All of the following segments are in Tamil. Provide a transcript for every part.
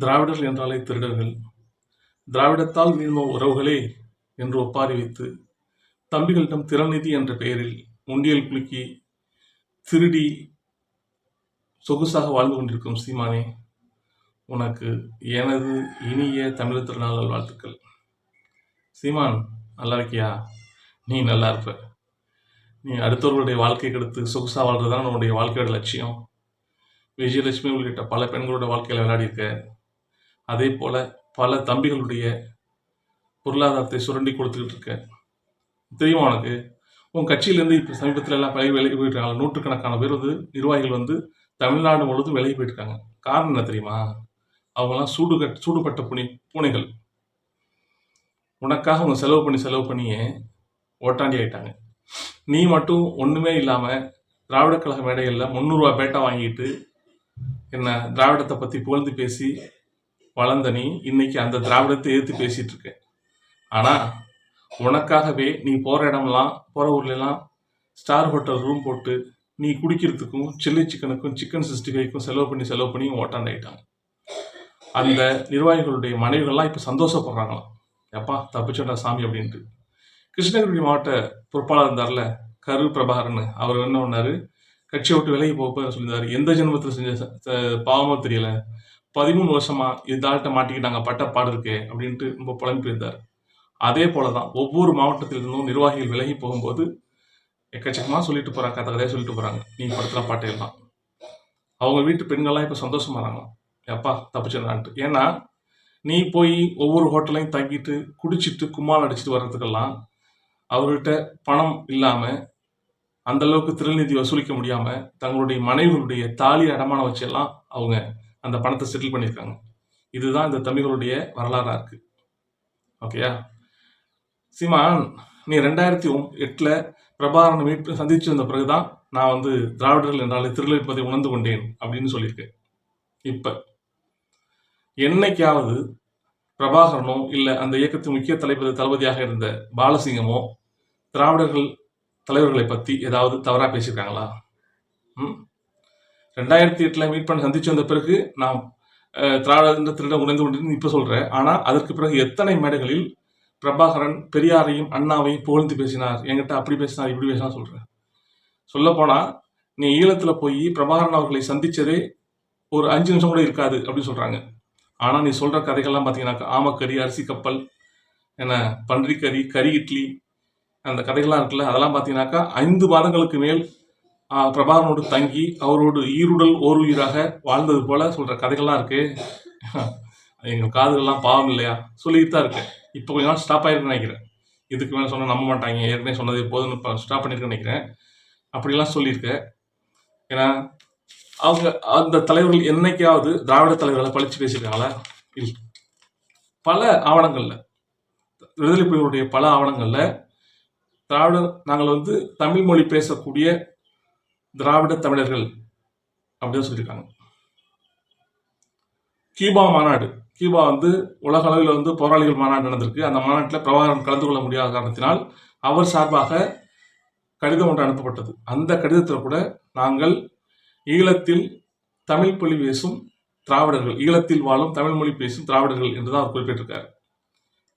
திராவிடர்கள் என்றாலே திருடர்கள். திராவிடத்தால் மீண்டும் உறவுகளே என்று ஒப்பாரி வைத்து தம்பிகளிடம் திறநிதி என்ற பெயரில் உண்டியல் குலுக்கி திருடி சொகுசாக வாழ்ந்து கொண்டிருக்கும் சீமானே உனக்கு எனது இனிய தமிழ் திருநாள் வாழ்த்துக்கள் சீமான் நல்லா இருக்கியா? நீ நல்லா இருப்ப. நீ அடுத்தவர்களுடைய வாழ்க்கை கெடுத்து சொகுசாக வாழ்றது தான் உன்னுடைய வாழ்க்கையோட லட்சியம். விஜயலட்சுமி உள்ளிட்ட பல பெண்களோட வாழ்க்கையில் விளையாடி இருக்க அதே போல பல தம்பிகளுடைய பொருளாதாரத்தை சுரண்டி கொடுத்துக்கிட்டு இருக்க தெரியுமா உனக்கு? உன் கட்சியிலேருந்து இப்போ சமீபத்தில் எல்லாம் பழைய விலகி போயிட்டாங்க நூற்றுக்கணக்கான பேர் வந்து நிர்வாகிகள் வந்து தமிழ்நாடு முழுவதும் விலகி போயிட்டுருக்காங்க காரணம் என்ன தெரியுமா? அவங்களாம் சூடு கட் சூடுபட்ட புனி பூனைகள். உனக்காக அவங்க செலவு பண்ணி செலவு பண்ணியே ஓட்டாண்டி ஆயிட்டாங்க. நீ மட்டும் ஒன்றுமே இல்லாமல் திராவிட கழக மேடைகளில் முந்நூறுரூவா பேட்டா வாங்கிட்டு என்ன திராவிடத்தை பற்றி புகழ்ந்து பேசி வளர்ந்த நீ இன்னைக்கு அந்த திராவிடத்தை எதிர்த்து பேசிட்டு இருக்க ஆனால் உனக்காகவே நீ போகிற இடம்லாம் போகிற ஊர்லலாம் ஸ்டார் ஹோட்டல் ரூம் போட்டு நீ குடிக்கிறதுக்கும் சில்லி சிக்கனுக்கும் சிக்கன் சிக்ஸ்டி ஃபைவ்க்கும் செலவு பண்ணி செலவு பண்ணி ஓட்டாண்டாயிட்டாங்க. அந்த நிர்வாகிகளுடைய மனைவிகள்லாம் இப்போ சந்தோஷப்படுறாங்களாம். எப்பா தப்பிச்சோண்டா சாமி அப்படின்ட்டு. கிருஷ்ணகிரி மாவட்ட பொறுப்பாளர் இருந்தார்ல கரு பிரபாகரன் அவர் என்ன பண்ணாரு கட்சியை விட்டு விலகி போக சொல்லியிருந்தாரு. எந்த ஜென்மத்தில் செஞ்ச பாவமோ தெரியல. பதிமூணு வருஷமா இதாள்கிட்ட மாட்டிக்கிட்டாங்க பட்டப்பாடு பாடு இருக்கே அப்படின்ட்டு ரொம்ப புலம்பி அதே போல தான் ஒவ்வொரு மாவட்டத்திலிருந்தும் நிர்வாகிகள் விலகி போகும்போது எக்கச்சக்கமாக சொல்லிட்டு போகிறாங்க கதை கதையாக சொல்லிட்டு போகிறாங்க நீ படுத்துகிற பாட்டையெல்லாம் அவங்க வீட்டு பெண்கள்லாம் இப்போ சந்தோஷமாறாங்க எப்பா தப்பிச்சிடலான்ட்டு. ஏன்னா நீ போய் ஒவ்வொரு ஹோட்டலையும் தங்கிட்டு குடிச்சிட்டு கும்மால் அடிச்சிட்டு வர்றதுக்கெல்லாம் அவர்கிட்ட பணம் இல்லாமல் அந்த அளவுக்கு திருநிதி வசூலிக்க முடியாமல் தங்களுடைய மனைவிகளுடைய தாலி அடமானம் வச்செல்லாம் அவங்க அந்த பணத்தை செட்டில் பண்ணியிருக்காங்க இதுதான் இந்த தம்பிகளுடைய வரலாறாக இருக்கு. ஓகேயா சீமான் நீ ரெண்டாயிரத்தி எட்டில் பிரபாகரன் மீட்பு சந்தித்து வந்த பிறகுதான் நான் வந்து திராவிடர்கள் என்றாலே திருள் என்பதை உணர்ந்து கொண்டேன் அப்படின்னு சொல்லியிருக்கேன். இப்போ என்னைக்காவது பிரபாகரனோ இல்லை அந்த இயக்கத்தின் முக்கிய தலைவர் தளபதியாக இருந்த பாலசிங்கமோ திராவிடர்கள் தலைவர்களை பற்றி ஏதாவது தவறாக பேசியிருக்காங்களா? ம்? ரெண்டாயிரத்தி எட்டில் மீட் பண்ணி சந்திச்சு வந்த பிறகு நான் அஹ், திராவிட உணர்ந்து கொண்டிருந்து இப்போ சொல்கிறேன் ஆனால் அதற்கு பிறகு எத்தனை மேடைகளில் பிரபாகரன் பெரியாரையும் அண்ணாவையும் புகழ்ந்து பேசினார்? என்கிட்ட அப்படி பேசினார் இப்படி பேசினார் சொல்கிறேன் சொல்லப்போனால் நீ ஈழத்தில் போய் பிரபாகரன் அவர்களை சந்தித்ததே ஒரு அஞ்சு நிமிஷம் கூட இருக்காது அப்படின்னு சொல்கிறாங்க ஆனால் நீ சொல்கிற கதைகள்லாம் பார்த்தீங்கன்னாக்கா ஆமக்கறி அரிசி கப்பல் என்ன பன்றிக்கறி கறி இட்லி அந்த கதைகள்லாம் இருக்குல்ல அதெல்லாம் பார்த்தீங்கன்னாக்கா ஐந்து மாதங்களுக்கு மேல் பிரபாகரனோடு தங்கி அவரோடு ஈருடல் ஓர் உயிராக வாழ்ந்தது போல சொல்கிற கதைகள்லாம் இருக்கு. எங்கள் காதுகள்லாம் பாவம் இல்லையா? சொல்லிட்டு தான் இருக்கேன் இப்போ கொஞ்ச நாள் ஸ்டாப் ஆயிருக்குன்னு நினைக்கிறேன். இதுக்கு மேலே சொன்னால் நம்ப மாட்டாங்க. ஏற்கனவே சொன்னது போதும்னு இப்போ ஸ்டாப் பண்ணியிருக்கேன்னு நினைக்கிறேன். அப்படிலாம் சொல்லியிருக்கேன் ஏன்னா அவங்க அந்த தலைவர்கள் என்னைக்காவது திராவிட தலைவர்களை பழிச்சு பேசியிருக்காங்களா? இல்லை. பல ஆவணங்களில் விடுதலை புலிகளுடைய பல ஆவணங்களில் திராவிட நாங்கள் வந்து தமிழ் மொழி பேசக்கூடிய திராவிட தமிழர்கள் அப்படின்னு சொல்லியிருக்காங்க. கியூபா மாநாடு. கியூபா வந்து உலக அளவில் வந்து போராளிகள் மாநாடு நடந்திருக்கு. அந்த மாநாட்டில் பிரபாகரன் கலந்து கொள்ள முடியாத காரணத்தினால் அவர் சார்பாக கடிதம் ஒன்று அனுப்பப்பட்டது. அந்த கடிதத்தில் கூட நாங்கள் ஈழத்தில் தமிழ் மொழி பேசும் திராவிடர்கள் ஈழத்தில் வாழும் தமிழ் மொழி பேசும் திராவிடர்கள் என்று தான் அவர் குறிப்பிட்டிருக்கார்.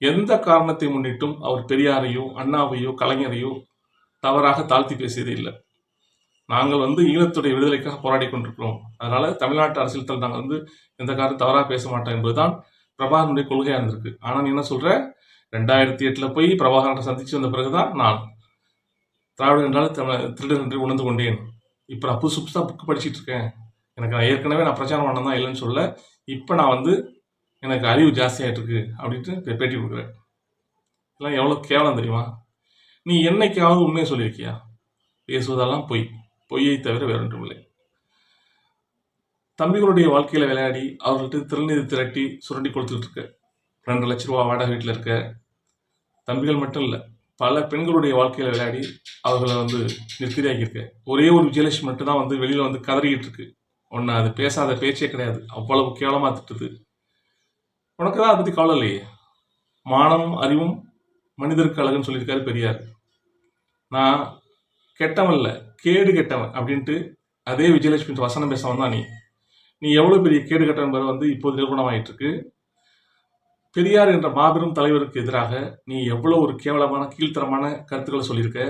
எந்த காரணத்தை முன்னிட்டும் அவர் பெரியாரையோ அண்ணாவையோ கலைஞரையோ தவறாக தாழ்த்தி பேசியதே இல்லை. நாங்கள் வந்து ஈழத்துடைய விடுதலைக்காக போராடி கொண்டிருக்கிறோம். அதனால தமிழ்நாட்டு அரசியல் தல் நாங்கள் வந்து எந்த காரணம் தவறாக பேச மாட்டோம் என்பதுதான் பிரபாகரனுடைய கொள்கையாக இருந்திருக்கு. ஆனால் நீ என்ன சொல்ற? ரெண்டாயிரத்தி எட்டில் போய் பிரபாகரனை சந்திச்சு வந்த பிறகுதான் நான் திராவிடர் என்றால் தமிழ் திருடன் என்று உணர்ந்து கொண்டேன். இப்போ நான் புதுசு புதுசாக புக்கு படிச்சுட்டு இருக்கேன். எனக்கு நான் ஏற்கனவே நான் பிரச்சாரம் பண்ண தான் இல்லைன்னு சொல்ல இப்போ நான் வந்து எனக்கு அறிவு ஜாஸ்தியாகிட்டு இருக்கு அப்படின்ட்டு பேட்டி கொடுக்குறேன். இதெல்லாம் எவ்வளோ கேவலம் தெரியுமா? நீ என்னைக்காவது உண்மையை சொல்லியிருக்கியா? பேசுவதெல்லாம் பொய். பொய்யை தவிர வேறொன்றுமில்லை. தம்பிகளுடைய வாழ்க்கையில் விளையாடி அவர்கள்ட்ட திருநீதி திரட்டி சுரண்டி கொடுத்துட்டு இருக்க ரெண்டு லட்ச ரூபா வாடகை வீட்டில் இருக்க. தம்பிகள் மட்டும் இல்லை பல பெண்களுடைய வாழ்க்கையில் விளையாடி அவர்களை வந்து நிறுத்தியாக்கியிருக்க ஒரே ஒரு விஜயலட்சுமி மட்டும் தான் வந்து வெளியில் வந்து கதறிக்கிட்டு இருக்கு ஒன்று அது பேசாத பேச்சே கிடையாது. அவ்வளவு கேவலமாக திட்டுது. உனக்கு தான் அதை பற்றி கவலை இல்லையே? மானம் அறிவும் மனிதருக்கு அழகுன்னு சொல்லியிருக்காரு பெரியார். நான் கெட்டவன் இல்லை. கேடு கெட்டவன் அப்படின்ட்டு அதே விஜயலட்சுமி வசனம் பேசவன் தான் நீ. நீ எவ்வளோ பெரிய கேடு கெட்டவன் என்பது வந்து இப்போது நிரூபணமாயிட்டு இருக்கு பெரியார் என்ற மாபெரும் தலைவருக்கு எதிராக நீ எவ்வளோ ஒரு கேவலமான கீழ்த்தரமான கருத்துக்களை சொல்லியிருக்க.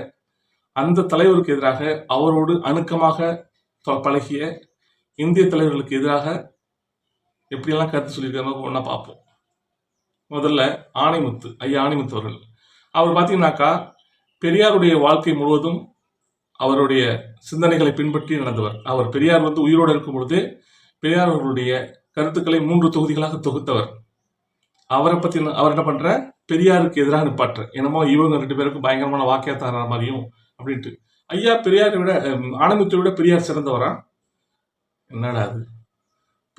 அந்த தலைவருக்கு எதிராக அவரோடு அணுக்கமாக பழகிய இந்திய தலைவர்களுக்கு எதிராக எப்படியெல்லாம் கருத்து சொல்லியிருக்காங்க ஒன்றா பார்ப்போம். முதல்ல ஆணைமுத்து ஐயா ஆணைமுத்து அவர்கள். அவர் பார்த்தீங்கன்னாக்கா பெரியாருடைய வாழ்க்கை முழுவதும் அவருடைய சிந்தனைகளை பின்பற்றி நடந்தவர். அவர் பெரியார் வந்து உயிரோடு இருக்கும் பொழுது பெரியார் அவர்களுடைய கருத்துக்களை மூன்று தொகுதிகளாக தொகுத்தவர். அவரை பற்றி என்ன- அவர் என்ன பண்ற? பெரியாருக்கு எதிராக நிப்பாற்ற என்னமோ இவங்க ரெண்டு பேருக்கும் பயங்கரமான வாக்கியத்தார மாதிரியும் அப்படின்ட்டு. ஐயா பெரியாரை விட ஆனந்தத்தை விட பெரியார் சிறந்தவரா? என்னடா அது?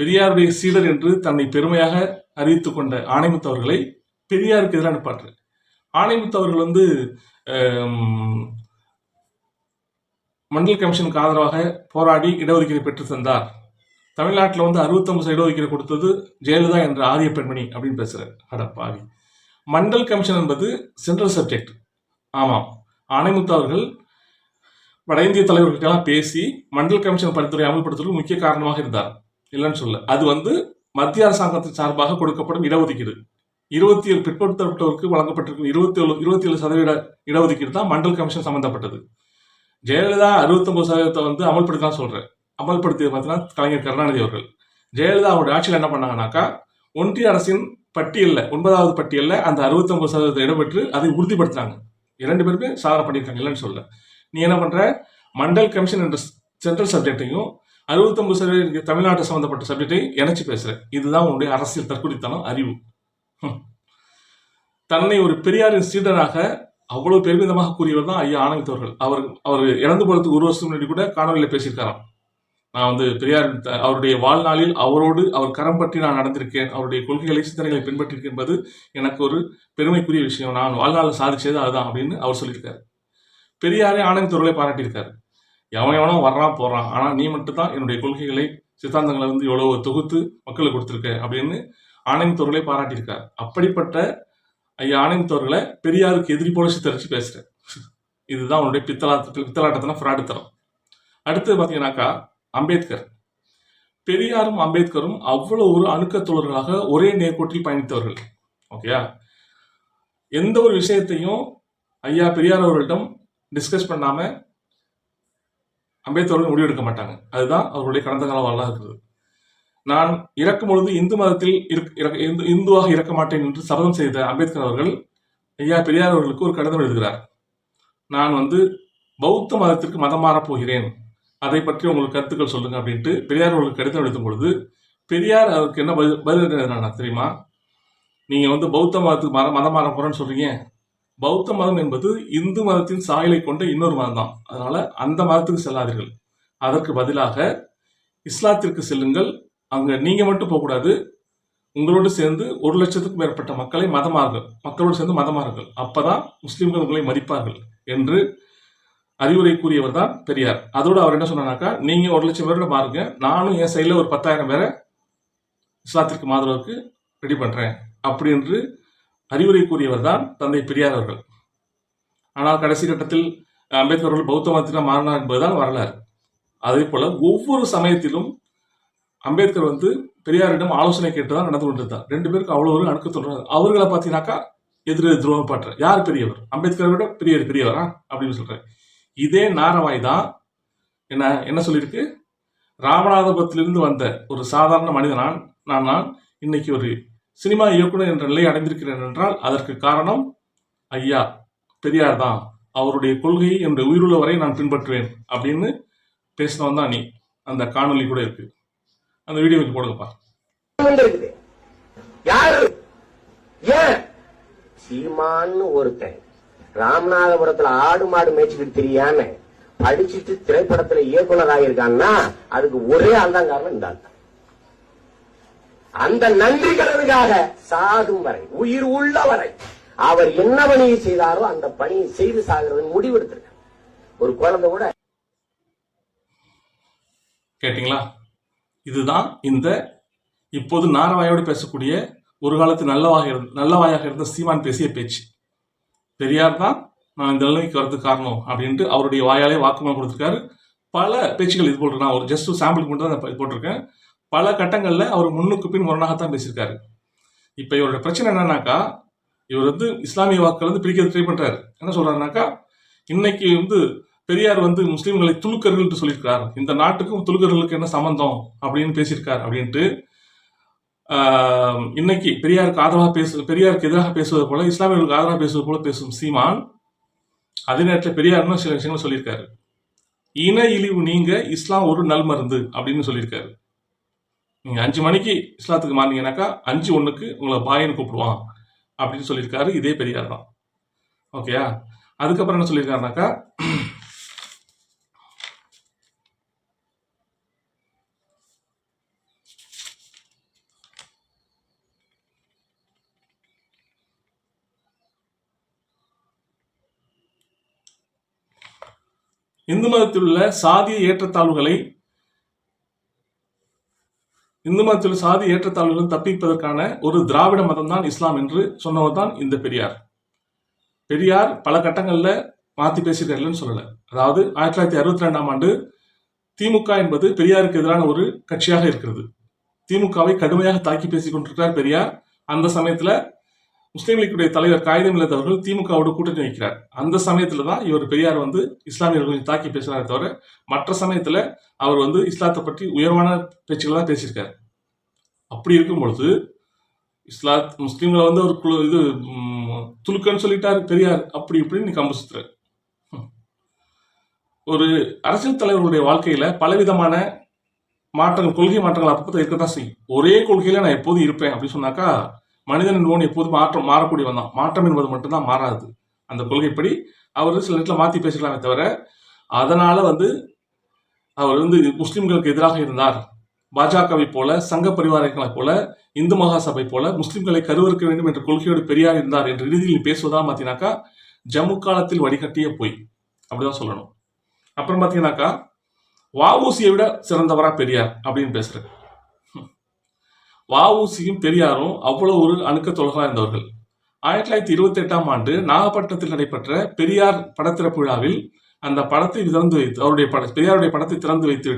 பெரியாருடைய சீடர் என்று தன்னை பெருமையாக அறிவித்து கொண்ட ஆணைமுத்து அவர்களை பெரியாருக்கு எதிராக நிப்பாற்று ஆணைமுத்து அவர்கள் வந்து மண்டல் கமிஷனுக்கு ஆதரவாக போராடி இடஒதுக்கீடு பெற்று தந்தார். தமிழ்நாட்டில் வந்து அறுபத்தொம்பது இடஒதுக்கீடு கொடுத்தது ஜெயலலிதா என்ற ஆரிய பெண்மணி அப்படின்னு பேசுகிறார் அடப்பாவி மண்டல் கமிஷன் என்பது சென்ட்ரல் சப்ஜெக்ட் ஆமாம். ஆணைமுத்து அவர்கள் வட இந்திய தலைவர்களெல்லாம் பேசி மண்டல் கமிஷன் பரிந்துரை அமல்படுத்துவதற்கு முக்கிய காரணமாக இருந்தார். இல்லைன்னு சொல்ல அது வந்து மத்திய அரசாங்கத்தின் சார்பாக கொடுக்கப்படும் இடஒதுக்கீடு. இருபத்தி ஏழு பிற்படுத்தப்பட்டவருக்கு வழங்கப்பட்டிருக்கும் இருபத்தி ஏழு இருபத்தி ஏழு சதவீத இடஒதுக்கீடு தான் மண்டல் கமிஷன் சம்பந்தப்பட்டது. ஜெயலலிதா அறுபத்தொன்பது சதவீதத்தை வந்து அமல்படுத்தான் சொல்றேன். அமல்படுத்தியது பார்த்தீங்கன்னா கலைஞர் கருணாநிதி அவர்கள். ஜெயலலிதா அவருடைய ஆட்சியில் என்ன பண்ணாங்கன்னாக்கா ஒன்றிய அரசின் பட்டியலில் ஒன்பதாவது பட்டியலில் அந்த அறுபத்தொம்பது சதவீதத்தை இடம்பெற்று அதை உறுதிப்படுத்துறாங்க இரண்டு பேருமே சாதனை பண்ணியிருக்காங்க இல்லைன்னு சொல்ல நீ என்ன பண்ற? மண்டல் கமிஷன் என்ற சென்ட்ரல் சப்ஜெக்டையும் அறுபத்தொம்பது சதவீத தமிழ்நாட்டு சம்பந்தப்பட்ட சப்ஜெக்டை இணைச்சு பேசுற. இதுதான் உன்னுடைய அரசியல் தற்குறித்தனம் அறிவு. தன்னை ஒரு பெரியாரின் சீடராக அவ்வளவு பெருமிதமாக கூறியவர் தான் ஐயா ஆனந்த் அவர்கள். அவர் அவர் இறந்து போகிறதுக்கு ஒரு வருஷம் முன்னாடி கூட காணொலியில் பேசியிருக்காராம். நான் வந்து பெரியார் அவருடைய வாழ்நாளில் அவரோடு அவர் கரம் பற்றி நான் நடந்திருக்கேன். அவருடைய கொள்கைகளை சிந்தனைகளை பின்பற்றிருக்கேன் என்பது எனக்கு ஒரு பெருமைக்குரிய விஷயம். நான் வாழ்நாளில் சாதிச்சது அதுதான் அப்படின்னு அவர் சொல்லியிருக்காரு. பெரியாரே ஆனந்த் அவர்களை பாராட்டியிருக்காரு. எவன் எவனோ வர்றான் போறான். ஆனால் நீ மட்டும் தான் என்னுடைய கொள்கைகளை சித்தாந்தங்களை வந்து எவ்வளவு தொகுத்து மக்களுக்கு கொடுத்துருக்க அப்படின்னு ஆனந்த் அவர்களை பாராட்டியிருக்கார். அப்படிப்பட்ட ஐயா ஆனந்த் அவர்களை பெரியாருக்கு எதிரி போல சித்தரிச்சு பேசுறேன். இதுதான் உன்னுடைய பித்தலாட்டத்தின ஃப்ராடு தரம். அடுத்து பார்த்தீங்கன்னாக்கா அம்பேத்கர். பெரியாரும் அம்பேத்கரும் அவ்வளோ ஒரு அணுக்கத்தோழர்களாக ஒரே நேர்கோட்டில் பயணித்தவர்கள். ஓகேயா எந்த ஒரு விஷயத்தையும் ஐயா பெரியார் அவர்களிடம் டிஸ்கஸ் பண்ணாமல் அம்பேத்கர் முடிவெடுக்க மாட்டாங்க. அதுதான் அவருடைய கடந்த கால வரலாறு. இருக்குது நான் இறக்கும் பொழுது இந்து மதத்தில் இறக்க- இந்து- இந்துவாக இறக்க மாட்டேன் என்று சபதம் செய்த அம்பேத்கர் அவர்கள் ஐயா பெரியார் அவர்களுக்கு ஒரு கடிதம் எழுதுகிறார். நான் வந்து பௌத்த மதத்திற்கு மதம் மாறப் போகிறேன். அதை பற்றி உங்களுக்கு கருத்துக்கள் சொல்லுங்க அப்படின்ட்டு பெரியார் அவர்களுக்கு கடிதம் எழுதும் பொழுது பெரியார் அவருக்கு என்ன பதில் பதில் எழுதுனா தெரியுமா? நீங்க வந்து பௌத்த மதத்துக்கு மத மதம் மாற போறேன்னு சொல்றீங்க. பௌத்த மதம் என்பது இந்து மதத்தின் சாயலை கொண்ட இன்னொரு மதம் தான் அதனால அந்த மதத்துக்கு செல்லாதீர்கள். அதற்கு பதிலாக இஸ்லாத்திற்கு செல்லுங்கள். அங்க நீங்க மட்டும் போகக்கூடாது உங்களோடு சேர்ந்து ஒரு லட்சத்துக்கும் மேற்பட்ட மக்களை மதமார்கள். மக்களோடு சேர்ந்து மதமார்கள். அப்பதான் முஸ்லீம்கள் உங்களை மதிப்பார்கள் என்று அறிவுரை கூறியவர் தான் பெரியார். அதோடு அவர் என்ன சொன்னாக்கா நீங்க ஒரு லட்சம் பேரோட மாறுங்க. நானும் என் சைடில் ஒரு பத்தாயிரம் பேரை இஸ்லாத்திற்கு மாதவருக்கு ரெடி பண்றேன். அப்படி என்று அறிவுரை கூறியவர் தான் தந்தை பெரியார் அவர்கள். ஆனால் கடைசி கட்டத்தில் அம்பேத்கர் அவர்கள் பௌத்த மதத்தினர் மாறினார் என்பதுதான் வரலாறு. அதே போல ஒவ்வொரு சமயத்திலும் அம்பேத்கர் வந்து பெரியாரிடம் ஆலோசனை கேட்டு தான் நடந்து கொண்டிருந்தார். ரெண்டு பேருக்கு அவ்வளோ ஒரு அணுக்க சொல்றாரு அவர்களை பார்த்தீங்கன்னாக்கா எதிர துரோகம் பாட்டுற யார் பெரியவர்? அம்பேத்கரை விட பெரியவர் பெரியவரா? அப்படின்னு சொல்றாரு. இதே நாரவாய் தான் என்ன என்ன சொல்லியிருக்கு? ராமநாதபுரத்திலிருந்து வந்த ஒரு சாதாரண மனிதனான் நான் நான் இன்னைக்கு ஒரு சினிமா இயக்குனர் என்ற நிலையை அடைந்திருக்கிறேன் என்றால் அதற்கு காரணம் ஐயா பெரியார் தான். அவருடைய கொள்கையை என்னுடைய உயிருள்ள வரை நான் பின்பற்றுவேன் அப்படின்னு பேசினவன் தான் நீ. அந்த காணொளி கூட இருக்கு. அந்த வீடியோ கொஞ்சம் போடுங்கப்பா. இருக்குது யாரு? ஏன்? சீமான்னு ஒருத்தன். ராமநாதபுரத்துல ஆடு மாடு மேய்ச்சிட்டு தெரியாம படிச்சுட்டு திரைப்படத்துல இயக்குனர் ஆகியிருக்கான்னா அதுக்கு ஒரே ஆள் தான் காரணம் இந்த ஆள். அந்த நன்றி கடனுக்காக சாகும் வரை உயிர் உள்ள வரை அவர் என்ன பணியை செய்தாரோ அந்த பணியை செய்து சாகிறது முடிவெடுத்திருக்கார். ஒரு குழந்தை கூட கேட்டிங்களா? இதுதான் இந்த இப்போது நாரவாயோடு பேசக்கூடிய ஒரு காலத்து நல்லவாக இருந்த நல்லவாயாக இருந்த சீமான் பேசிய பேச்சு. பெரியார் தான் நான் இந்த நிலைமைக்கு வரதுக்கு காரணம் அப்படின்ட்டு அவருடைய வாயாலே வாக்குமூலம் கொடுத்துருக்காரு. பல பேச்சுகள் இது போட்டிருக்கேன் நான் ஒரு ஜஸ்ட் சாம்பிளுக்கு மட்டும் தான் இது போட்டிருக்கேன். பல கட்டங்களில் அவர் முன்னுக்கு பின் முரணாகத்தான் பேசியிருக்காரு. இப்போ இவரோட பிரச்சனை என்னன்னாக்கா இவர் வந்து இஸ்லாமிய வாக்கள் வந்து பிரிக்கிறது ட்ரை பண்ணுறாரு என்ன சொல்கிறாருனாக்கா இன்னைக்கு வந்து பெரியார் வந்து முஸ்லீம்களை துலுக்கர்கள் சொல்லியிருக்கார் இந்த நாட்டுக்கும் துலுக்கர்களுக்கு என்ன சம்பந்தம் அப்படின்னு பேசியிருக்கார் அப்படின்ட்டு இன்னைக்கு பெரியாருக்கு ஆதரவாக பேசு பெரியாருக்கு எதிராக பேசுவது போல இஸ்லாமியர்களுக்கு ஆதரவாக பேசுவது போல பேசும் சீமான் அதே நேரத்தில் பெரியார்னு சில விஷயங்கள் சொல்லியிருக்காரு. இன இழிவு நீங்க இஸ்லாம் ஒரு நல் மருந்து அப்படின்னு சொல்லியிருக்காரு. நீங்க அஞ்சு மணிக்கு இஸ்லாத்துக்கு மாறினீங்கன்னாக்கா அஞ்சு ஒண்ணுக்கு உங்களை பாயின்னு கூப்பிடுவான் அப்படின்னு சொல்லியிருக்காரு இதே பெரியார் தான். ஓகேயா? அதுக்கப்புறம் என்ன சொல்லியிருக்காருனாக்கா இந்து மதத்தில் உள்ள சாதிய ஏற்றத்தாழ்வுகளை இந்து மதத்தில் சாதி ஏற்றத்தாழ்வுகள் தப்பிப்பதற்கான ஒரு திராவிட மதம் தான் இஸ்லாம் என்று சொன்னவர் தான் இந்த பெரியார். பெரியார் பல கட்டங்கள்ல மாத்தி பேசியிருக்காருன்னு சொல்லலை. அதாவது ஆயிரத்தி தொள்ளாயிரத்தி அறுபத்தி ரெண்டாம் ஆண்டு திமுக என்பது பெரியாருக்கு எதிரான ஒரு கட்சியாக இருக்கிறது. திமுகவை கடுமையாக தாக்கி பேசிக் கொண்டிருக்கிறார் பெரியார். அந்த சமயத்தில் முஸ்லீம் லீக்குடைய தலைவர் காகிதம் இல்லாதவர்கள் திமுகவோடு கூட்டணி வைக்கிறார். அந்த சமயத்துல தான் இவர் பெரியார் வந்து இஸ்லாமியர்கள் கொஞ்சம் தாக்கி பேசுகிறாரே தவிர மற்ற சமயத்துல அவர் வந்து இஸ்லாத்தை பற்றி உயர்வான பேச்சுக்களை தான் பேசியிருக்காரு. அப்படி இருக்கும் பொழுது இஸ்லாத் முஸ்லீம்களை வந்து ஒரு குழு இது துலுக்கன்னு சொல்லிட்டார் பெரியார். அப்படி இப்படின்னு நீ கம்பு சுத்துற ம். ஒரு அரசியல் தலைவர்களுடைய வாழ்க்கையில பலவிதமான மாற்றங்கள் கொள்கை மாற்றங்கள் அப்பப்போ இருக்கத்தான் செய்யும். ஒரே கொள்கையில நான் எப்போதும் இருப்பேன் அப்படின்னு சொன்னாக்கா மனிதன் என்பவன் எப்போதும் மாற்றம் மாறக்கூடியவன் தான். மாற்றம் என்பது மட்டும்தான் மாறாது. அந்த கொள்கைப்படி அவர் சில நேரத்தில் மாற்றி பேசிக்கலாமே தவிர அதனால வந்து அவர் வந்து முஸ்லிம்களுக்கு எதிராக இருந்தார். பாஜகவை போல சங்க பரிவாரங்களைப் போல இந்து மகாசபை போல முஸ்லிம்களை கருவறுக்க வேண்டும் என்ற கொள்கையோடு பெரியார் இருந்தார் என்ற ரீதியில் பேசுவதாக பார்த்தீங்கன்னாக்கா ஜம்மு காலத்தில் வடிகட்டிய பொய். அப்படிதான் சொல்லணும். அப்புறம் பார்த்தீங்கன்னாக்கா வாவூசியை விட சிறந்தவரா பெரியார் அப்படின்னு பேசுறேன் வஉசியும் பெரியாரும் அவ்வளவு ஒரு அணுக்க தொழகா இருந்தவர்கள். ஆயிரத்தி தொள்ளாயிரத்தி இருபத்தி எட்டாம் ஆண்டு நாகப்பட்டினத்தில் நடைபெற்ற பெரியார் படத்திறப்பு விழாவில் அந்த படத்தை திறந்து வைத்து அவருடைய பட பெரியாருடைய படத்தை திறந்து வைத்து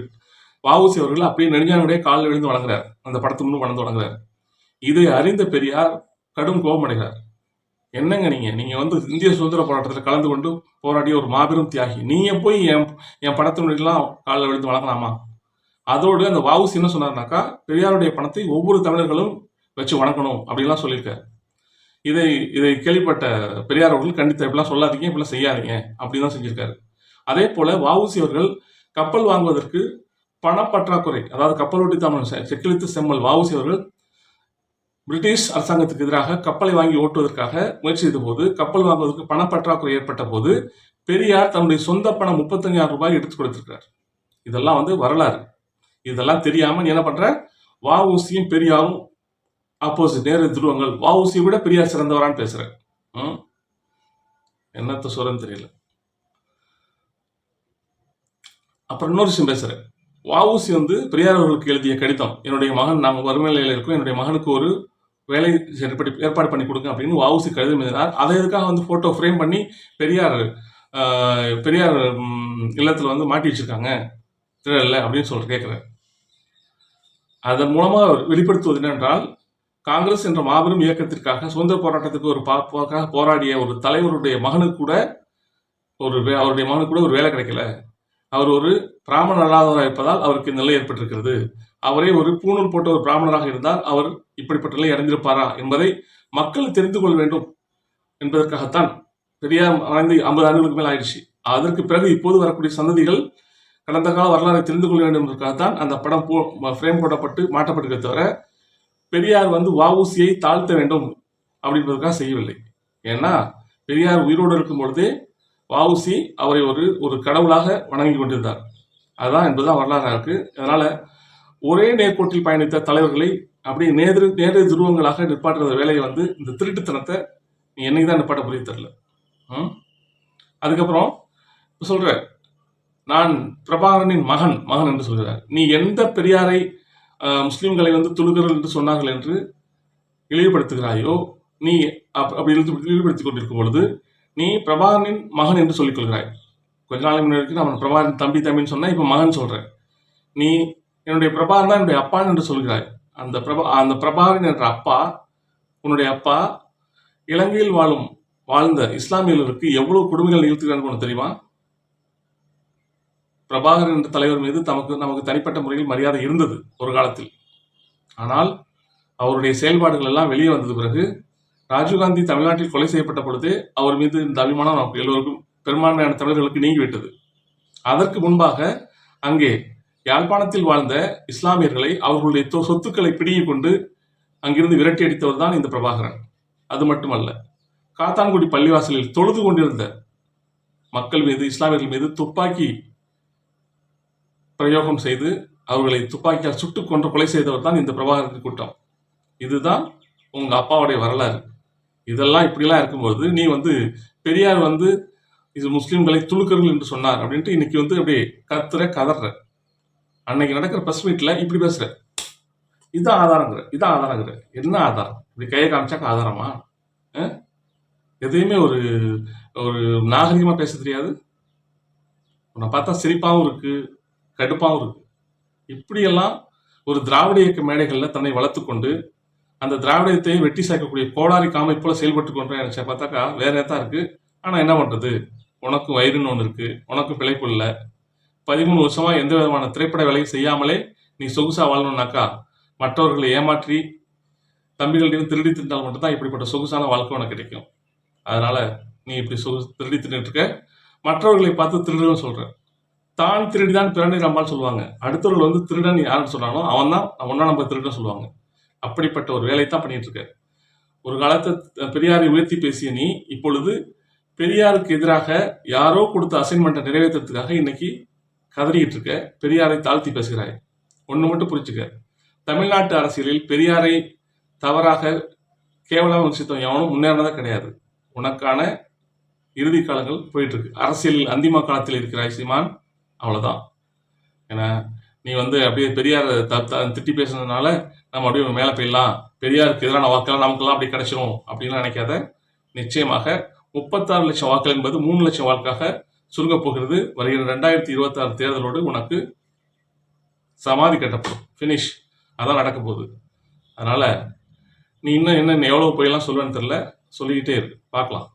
வஉசி அவர்கள் அப்படியே நெடுஞ்சானுடைய காலில் விழுந்து வணங்குறார். அந்த படத்து முன்னு வளர்ந்து வணங்குறார். இதை அறிந்த பெரியார் கடும் கோபமடைகிறார் என்னங்க நீங்க? நீங்க வந்து இந்திய சுதந்திர போராட்டத்தில் கலந்து கொண்டு போராடிய ஒரு மாபெரும் தியாகி நீங்க போய் என் என் படத்தினுடையெல்லாம் காலில் விழுந்து வணங்கலாமா? அதோடு அந்த வாவுசி என்ன சொன்னார்னாக்கா பெரியாருடைய பணத்தை ஒவ்வொரு தமிழர்களும் வச்சு வணங்கணும் அப்படின்லாம் சொல்லியிருக்காரு. இதை இதை கேள்விப்பட்ட பெரியார் அவர்கள் கண்டித்த இப்படிலாம் சொல்லாதீங்க இப்படிலாம் செய்யாதீங்க அப்படின்னு தான் செஞ்சிருக்காரு. அதே போல வாவுசி அவர்கள் கப்பல் வாங்குவதற்கு பணப்பற்றாக்குறை அதாவது கப்பல் ஓட்டி தமிழ் செ- செம்மல் வாவுசி அவர்கள் பிரிட்டிஷ் அரசாங்கத்துக்கு எதிராக கப்பலை வாங்கி ஓட்டுவதற்காக முயற்சி செய்த போது கப்பல் வாங்குவதற்கு பணப்பற்றாக்குறை ஏற்பட்ட போது பெரியார் தன்னுடைய சொந்த பணம் முப்பத்தஞ்சாயிரம் ரூபாய் எடுத்து கொடுத்திருக்கிறார். இதெல்லாம் வந்து வரலாறு. இதெல்லாம் தெரியாம நீ என்ன பண்ற? வஉசியும் பெரியாரும் ஆப்போசிட் நேர துருவங்கள். வஉசியை விட பெரியார் சிறந்தவரான்னு பேசுற. ம்? என்னத்த சொல்றேன்னு தெரியல. அப்புறம் இன்னொரு விஷயம் பேசுறேன் வஉசி வந்து பெரியார் அவர்களுக்கு எழுதிய கடிதம். என்னுடைய மகன் நாங்கள் வறுமை நிலையில் இருக்கோம். என்னுடைய மகனுக்கு ஒரு வேலை ஏற்படி ஏற்பாடு பண்ணி கொடுங்க அப்படின்னு வஉசி கடிதம் எழுதினார். அதை எதுக்காக வந்து ஃபோட்டோ ஃப்ரேம் பண்ணி பெரியார் பெரியார் இல்லத்தில் வந்து மாட்டி வச்சிருக்காங்க திருடல அப்படின்னு சொல்ற கேட்குறேன் அதன் மூலமாக வெளிப்படுத்துவது என்னென்றால் காங்கிரஸ் என்ற மாபெரும் இயக்கத்திற்காக சுதந்திர போராட்டத்துக்கு ஒரு பாப்பாக போராடிய ஒரு தலைவருடைய மகனுக்கு கூட ஒரு அவருடைய மகனுக்கு கூட ஒரு வேலை கிடைக்கல. அவர் ஒரு பிராமணர் அல்லாதவராக இருப்பதால் அவருக்கு நிலை ஏற்பட்டிருக்கிறது. அவரே ஒரு பூணூல் போட்ட ஒரு பிராமணராக இருந்தால் அவர் இப்படிப்பட்ட நிலை அடைந்திருப்பாரா என்பதை மக்கள் தெரிந்து கொள்ள வேண்டும் என்பதற்காகத்தான் பெரியார் மறைந்து ஐம்பது ஆண்டுகளுக்கு மேல் ஆயிடுச்சு. அதற்கு பிறகு இப்போது வரக்கூடிய சந்ததிகள் கடந்த கால வரலாறை தெரிந்து கொள்ள வேண்டும் என்பதற்காகத்தான் அந்த படம் போ ஃப்ரேம் போடப்பட்டு மாட்டப்பட்டிருக்க தவிர பெரியார் வந்து வவுசியை தாழ்த்த வேண்டும் அப்படின்றதுக்காக செய்யவில்லை. ஏன்னா பெரியார் உயிரோடு இருக்கும் பொழுதே வவுசி அவரை ஒரு ஒரு கடவுளாக வணங்கி கொண்டிருந்தார். அதுதான் என்பதுதான் வரலாறாக இருக்கு. அதனால ஒரே நேர்கோட்டில் பயணித்த தலைவர்களை அப்படியே நேரு நேர் துருவங்களாக நிற்பாட்டுற வேலையை வந்து இந்த திருட்டுத்தனத்தை நீ என்னைக்கு தான் நிற்பாட்ட புரிய தெரில ம்? அதுக்கப்புறம் சொல்கிறேன் நான் பிரபாகரனின் மகன் மகன் என்று சொல்கிறார். நீ எந்த பெரியாரை முஸ்லீம்களை முஸ்லிம்களை வந்து துளுகிறல் என்று சொன்னார்கள் என்று இழிவுபடுத்துகிறாயோ நீ அப்- அப்படி இழிவுபடுத்திக் கொண்டிருக்கும் பொழுது நீ பிரபாகரனின் மகன் என்று சொல்லிக் கொள்கிறாய். கொஞ்ச நாளைக்கு முன்னாடி நான் பிரபாகரன் தம்பி தம்பின்னு சொன்னா இப்போ மகன் சொல்றேன். நீ என்னுடைய பிரபாகரன் தான் என்னுடைய அப்பா என்று சொல்கிறாய். அந்த பிரபா அந்த பிரபாகரன் என்ற அப்பா உன்னுடைய அப்பா இலங்கையில் வாழும் வாழ்ந்த இஸ்லாமியர்களுக்கு எவ்வளவு கொடுமைகள் நிகழ்த்துகிறான்னு உனக்கு தெரியுமா? பிரபாகரன் என்ற தலைவர் மீது தமக்கு நமக்கு தனிப்பட்ட முறையில் மரியாதை இருந்தது ஒரு காலத்தில். ஆனால் அவருடைய செயல்பாடுகள் எல்லாம் வெளியே வந்தது பிறகு ராஜீவ்காந்தி தமிழ்நாட்டில் கொலை செய்யப்பட்ட பொழுது அவர் மீது இந்த அபிமானம் நமக்கு எல்லோருக்கும் பெரும்பான்மையான தமிழர்களுக்கு நீங்கிவிட்டது. அதற்கு முன்பாக அங்கே யாழ்ப்பாணத்தில் வாழ்ந்த இஸ்லாமியர்களை அவர்களுடைய தொ- சொத்துக்களை பிடுங்கிக் கொண்டு அங்கிருந்து விரட்டி அடித்தவர் தான் இந்த பிரபாகரன். அது மட்டுமல்ல காத்தான்குடி பள்ளிவாசலில் தொழுது கொண்டிருந்த மக்கள் மீது இஸ்லாமியர்கள் மீது துப்பாக்கி பிரயோகம் செய்து அவர்களை துப்பாக்கியால் சுட்டு கொன்று கொலை செய்தவர் தான் இந்த பிரபாகரன் கூட்டம் இதுதான் உங்க அப்பாவுடைய வரலாறு. இதெல்லாம் இப்படிலாம் இருக்கும்போது நீ வந்து பெரியார் வந்து இது முஸ்லீம்களை துளுக்கர்கள் என்று சொன்னார் அப்படின்ட்டு இன்னைக்கு வந்து அப்படியே கத்துற கதற. அன்னைக்கு நடக்கிற பிரஸ் மீட்ல இப்படி பேசுற. இதான் ஆதாரங்கிற இதான் ஆதாரங்கிற. என்ன ஆதாரம்? இப்படி கையை காமிச்சாக்க ஆதாரமா? எதையுமே ஒரு ஒரு நாகரிகமா பேச தெரியாது. உன்னை பார்த்தா சிரிப்பாகவும் இருக்கு. கடுப்பாகவும் இருக்கு. இப்படியெல்லாம் ஒரு திராவிட இயக்க மேடைகளில் தன்னை வளர்த்துக்கொண்டு அந்த திராவிடத்தை வெட்டி சேர்க்கக்கூடிய கோடாரி காமை போல செயல்பட்டு கொண்டேன் நினைச்சா பார்த்தாக்கா வேற தான் இருக்கு? ஆனால் என்ன பண்றது? உனக்கும் வயிறுன்னு ஒன்று இருக்கு உனக்கும் பிழைப்பு இல்லை. பதிமூணு வருஷமா எந்த விதமான திரைப்பட வேலையும் செய்யாமலே நீ சொகுசா வாழணும்னாக்கா மற்றவர்களை ஏமாற்றி தம்பிகள்டையும் திருடி தின்றால் மட்டும்தான் இப்படிப்பட்ட சொகுசான வாழ்க்கை உனக்கு கிடைக்கும். அதனால நீ இப்படி சொகு திருடி தின்னுட்டு இருக்க. மற்றவர்களை பார்த்து திருடுன்னு சொல்கிறேன் தான் திருடிதான் பிறனை நம்மால் சொல்லுவாங்க. அடுத்தவர்கள் வந்து திருடன் யாருன்னு சொல்றானோ அவன் தான் ஒன்னா நம்ம திருடன் சொல்லுவாங்க. அப்படிப்பட்ட ஒரு வேலை தான் பண்ணிட்டு இருக்க ஒரு காலத்தை பெரியாரை உயர்த்தி பேசிய நீ இப்பொழுது பெரியாருக்கு எதிராக யாரோ கொடுத்த அசைன்மெண்ட்டை நிறைவேற்றுறதுக்காக இன்னைக்கு கதறிக்கிட்டு இருக்க பெரியாரை தாழ்த்தி பேசுகிறாய். ஒன்று மட்டும் புரிச்சுக்க தமிழ்நாட்டு அரசியலில் பெரியாரை தவறாக கேவலமாக விமர்சித்தவன் எவனும் முன்னேறினதே கிடையாது. உனக்கான இறுதி காலங்கள் போயிட்டு இருக்கு அரசியலில் அந்திம காலத்தில் இருக்கிறாய் சீமான் அவ்வளோதான் ஏன்னா நீ வந்து அப்படியே பெரியார் திட்டி பேசுனதுனால நம்ம அப்படியே மேலே போயிடலாம். பெரியாருக்கு எதிரான வாக்கெல்லாம் நமக்கெல்லாம் அப்படி கிடைச்சிரும் அப்படின்னு நினைக்காத. நிச்சயமாக முப்பத்தாறு லட்சம் வாக்கள் என்பது மூணு லட்சம் வாக்காக சுருங்கப் போகிறது. வருகிற ரெண்டாயிரத்தி இருபத்தாறு தேர்தலோடு உனக்கு சமாதி கட்டப்படும். ஃபினிஷ் அதான் நடக்க போகுது. அதனால் நீ இன்னும் என்ன எவ்வளோ போயெல்லாம் சொல்லுவேன்னு தெரில சொல்லிக்கிட்டே இரு. பார்க்கலாம்.